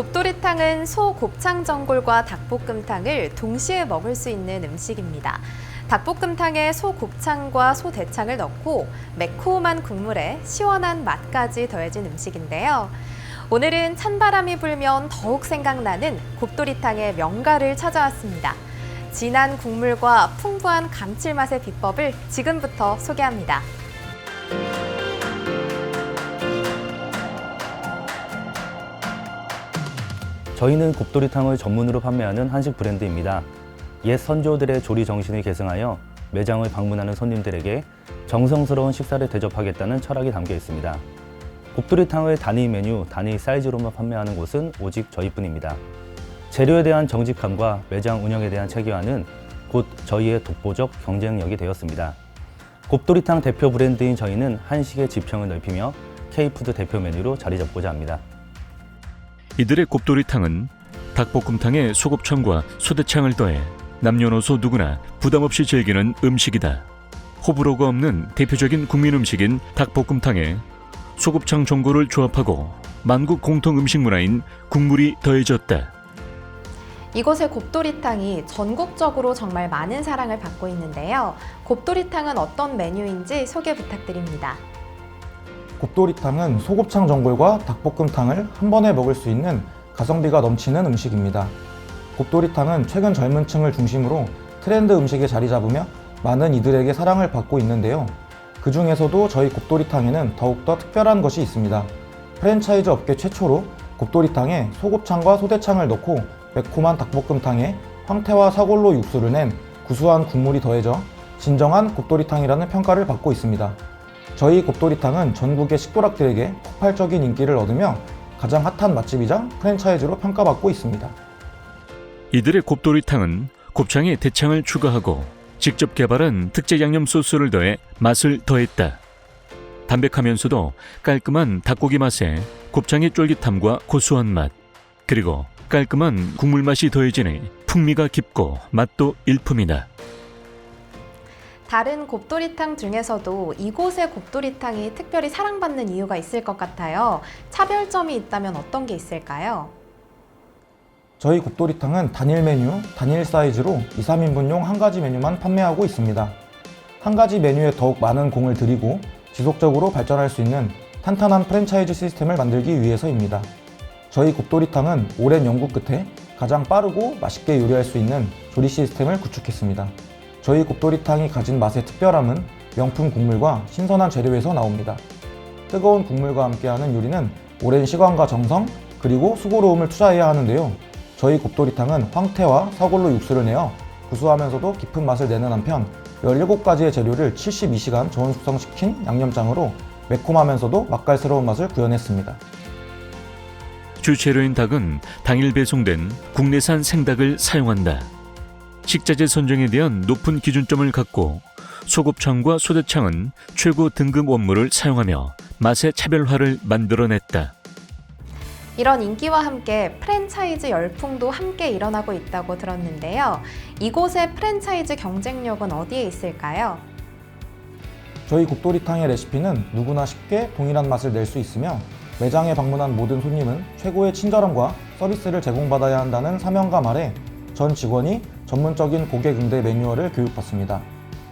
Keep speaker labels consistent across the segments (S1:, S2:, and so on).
S1: 곱돌이탕은 소 곱창 전골과 닭볶음탕을 동시에 먹을 수 있는 음식입니다. 닭볶음탕에 소 곱창과 소 대창을 넣고 매콤한 국물에 시원한 맛까지 더해진 음식인데요. 오늘은 찬바람이 불면 더욱 생각나는 곱돌이탕의 명가를 찾아왔습니다. 진한 국물과 풍부한 감칠맛의 비법을 지금부터 소개합니다.
S2: 저희는 곱돌이탕을 전문으로 판매하는 한식 브랜드입니다. 옛 선조들의 조리 정신을 계승하여 매장을 방문하는 손님들에게 정성스러운 식사를 대접하겠다는 철학이 담겨 있습니다. 곱돌이탕을 단위 메뉴, 단위 사이즈로만 판매하는 곳은 오직 저희뿐입니다. 재료에 대한 정직함과 매장 운영에 대한 체계화는 곧 저희의 독보적 경쟁력이 되었습니다. 곱돌이탕 대표 브랜드인 저희는 한식의 지평을 넓히며 K푸드 대표 메뉴로 자리 잡고자 합니다.
S3: 이들의 곱돌이탕은 닭볶음탕에 소곱창과 소대창을 더해 남녀노소 누구나 부담 없이 즐기는 음식이다. 호불호가 없는 대표적인 국민 음식인 닭볶음탕에 소곱창 전골을 조합하고 만국 공통 음식 문화인 국물이 더해졌다.
S1: 이곳의 곱돌이탕이 전국적으로 정말 많은 사랑을 받고 있는데요. 곱돌이탕은 어떤 메뉴인지 소개 부탁드립니다.
S4: 곱돌이탕은 소곱창 전골과 닭볶음탕을 한 번에 먹을 수 있는 가성비가 넘치는 음식입니다. 곱돌이탕은 최근 젊은 층을 중심으로 트렌드 음식에 자리 잡으며 많은 이들에게 사랑을 받고 있는데요. 그 중에서도 저희 곱돌이탕에는 더욱더 특별한 것이 있습니다. 프랜차이즈 업계 최초로 곱돌이탕에 소곱창과 소대창을 넣고 매콤한 닭볶음탕에 황태와 사골로 육수를 낸 구수한 국물이 더해져 진정한 곱돌이탕이라는 평가를 받고 있습니다. 저희 곱돌이탕은 전국의 식도락들에게 폭발적인 인기를 얻으며 가장 핫한 맛집이자 프랜차이즈로 평가받고 있습니다.
S3: 이들의 곱돌이탕은 곱창에 대창을 추가하고 직접 개발한 특제 양념 소스를 더해 맛을 더했다. 담백하면서도 깔끔한 닭고기 맛에 곱창의 쫄깃함과 고소한 맛, 그리고 깔끔한 국물 맛이 더해지니 풍미가 깊고 맛도 일품이다.
S1: 다른 곱돌이탕 중에서도 이곳의 곱돌이탕이 특별히 사랑받는 이유가 있을 것 같아요. 차별점이 있다면 어떤 게 있을까요?
S4: 저희 곱돌이탕은 단일 메뉴, 단일 사이즈로 2, 3인분용 한 가지 메뉴만 판매하고 있습니다. 한 가지 메뉴에 더욱 많은 공을 들이고 지속적으로 발전할 수 있는 탄탄한 프랜차이즈 시스템을 만들기 위해서입니다. 저희 곱돌이탕은 오랜 연구 끝에 가장 빠르고 맛있게 요리할 수 있는 조리 시스템을 구축했습니다. 저희 곱돌이탕이 가진 맛의 특별함은 명품 국물과 신선한 재료에서 나옵니다. 뜨거운 국물과 함께하는 요리는 오랜 시간과 정성, 그리고 수고로움을 투자해야 하는데요. 저희 곱돌이탕은 황태와 사골로 육수를 내어 구수하면서도 깊은 맛을 내는 한편 17가지의 재료를 72시간 저온 숙성시킨 양념장으로 매콤하면서도 맛깔스러운 맛을 구현했습니다.
S3: 주재료인 닭은 당일 배송된 국내산 생닭을 사용한다. 식자재 선정에 대한 높은 기준점을 갖고 소곱창과 소대창은 최고 등급 원물을 사용하며 맛의 차별화를 만들어냈다.
S1: 이런 인기와 함께 프랜차이즈 열풍도 함께 일어나고 있다고 들었는데요. 이곳의 프랜차이즈 경쟁력은 어디에 있을까요?
S4: 저희 곱돌이탕의 레시피는 누구나 쉽게 동일한 맛을 낼 수 있으며 매장에 방문한 모든 손님은 최고의 친절함과 서비스를 제공받아야 한다는 사명감 아래 전 직원이 전문적인 고객 응대 매뉴얼을 교육받습니다.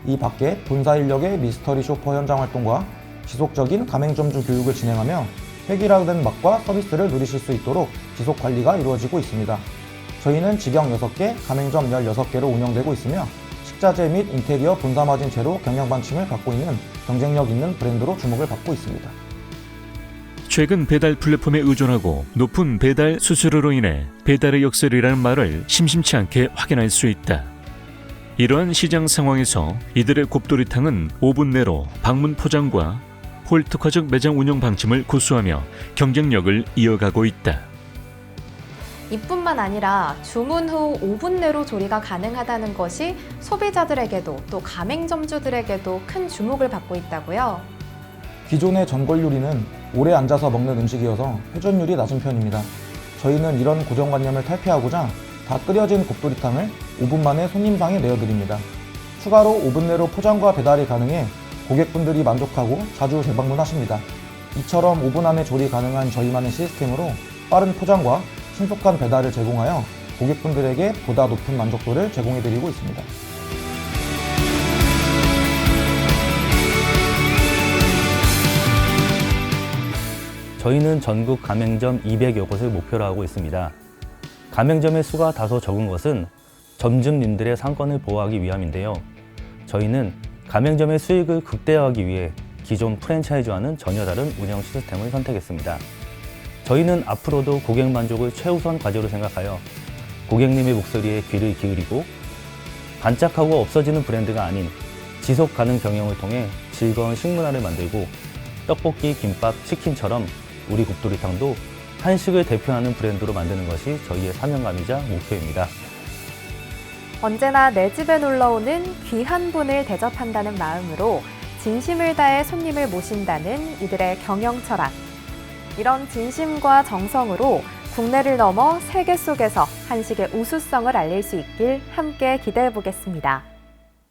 S4: 이 밖에 본사 인력의 미스터리 쇼퍼 현장 활동과 지속적인 가맹점주 교육을 진행하며 획일화된 맛과 서비스를 누리실 수 있도록 지속 관리가 이루어지고 있습니다. 저희는 직영 6개, 가맹점 16개로 운영되고 있으며 식자재 및 인테리어 본사 마진 제로 경영 반침을 갖고 있는 경쟁력 있는 브랜드로 주목을 받고 있습니다.
S3: 최근 배달 플랫폼에 의존하고 높은 배달 수수료로 인해 배달의 역설이라는 말을 심심치 않게 확인할 수 있다. 이러한 시장 상황에서 이들의 곱돌이탕은 5분 내로 방문 포장과 홀 특화적 매장 운영 방침을 고수하며 경쟁력을 이어가고 있다.
S1: 이뿐만 아니라 주문 후 5분 내로 조리가 가능하다는 것이 소비자들에게도 또 가맹점주들에게도 큰 주목을 받고 있다고요.
S4: 기존의 전골 요리는 오래 앉아서 먹는 음식이어서 회전율이 낮은 편입니다. 저희는 이런 고정관념을 탈피하고자 다 끓여진 곱돌이탕을 5분 만에 손님상에 내어드립니다. 추가로 5분 내로 포장과 배달이 가능해 고객분들이 만족하고 자주 재방문하십니다. 이처럼 5분 안에 조리 가능한 저희만의 시스템으로 빠른 포장과 신속한 배달을 제공하여 고객분들에게 보다 높은 만족도를 제공해드리고 있습니다.
S2: 저희는 전국 가맹점 200여 곳을 목표로 하고 있습니다. 가맹점의 수가 다소 적은 것은 점주님들의 상권을 보호하기 위함인데요. 저희는 가맹점의 수익을 극대화하기 위해 기존 프랜차이즈와는 전혀 다른 운영 시스템을 선택했습니다. 저희는 앞으로도 고객 만족을 최우선 과제로 생각하여 고객님의 목소리에 귀를 기울이고 반짝하고 없어지는 브랜드가 아닌 지속 가능 경영을 통해 즐거운 식문화를 만들고 떡볶이, 김밥, 치킨처럼 우리 국도리탕도 한식을 대표하는 브랜드로 만드는 것이 저희의 사명감이자 목표입니다.
S1: 언제나 내 집에 놀러오는 귀한 분을 대접한다는 마음으로 진심을 다해 손님을 모신다는 이들의 경영 철학. 이런 진심과 정성으로 국내를 넘어 세계 속에서 한식의 우수성을 알릴 수 있길 함께 기대해 보겠습니다.